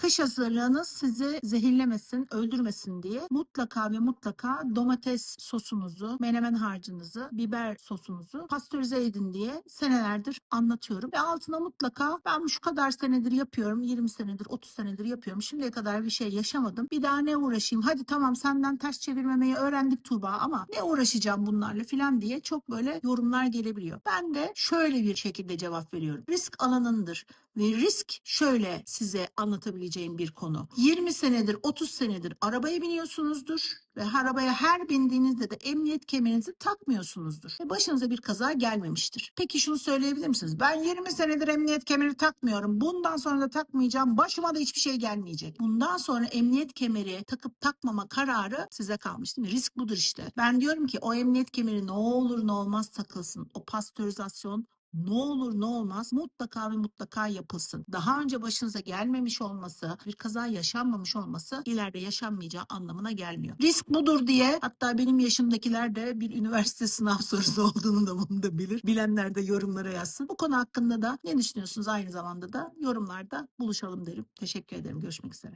kış hazırlığınız sizi zehirlemesin, öldürmesin diye mutlaka ve mutlaka domates sosunuzu, menemen harcınızı, biber sosunuzu pastörize edin diye senelerdir anlatıyorum. Ve altına mutlaka ben şu kadar senedir yapıyorum, 20 senedir, 30 senedir yapıyorum. Şimdiye kadar bir şey yaşamadım. Bir daha ne uğraşayım? Hadi tamam senden ters çevirmemeyi öğrendik Tuğba ama ne uğraşacağım bunlarla filan diye çok böyle yorumlar gelebiliyor. Ben de şöyle bir şekilde cevap veriyorum. Risk alanındır ve risk şöyle size anlatabileceğim bir konu. 20 senedir 30 senedir arabaya biniyorsunuzdur ve arabaya her bindiğinizde de emniyet kemerinizi takmıyorsunuzdur ve başınıza bir kaza gelmemiştir. Peki şunu söyleyebilir misiniz? Ben 20 senedir emniyet kemeri takmıyorum. Bundan sonra da takmayacağım. Başıma da hiçbir şey gelmeyecek. Bundan sonra emniyet kemeri takıp takmama kararı size kalmış değil mi? Risk budur işte. Ben diyorum ki o emniyet kemeri ne olur ne olmaz takılsın. O pastörizasyon ne olur ne olmaz mutlaka ve mutlaka yapılsın. Daha önce başınıza gelmemiş olması, bir kaza yaşanmamış olması ileride yaşanmayacağı anlamına gelmiyor. Risk budur diye hatta benim yaşımdakiler de bir üniversite sınav sorusu olduğunu da bunu da bilir. Bilenler de yorumlara yazsın. Bu konu hakkında da ne düşünüyorsunuz aynı zamanda da yorumlarda buluşalım derim. Teşekkür ederim. Görüşmek üzere.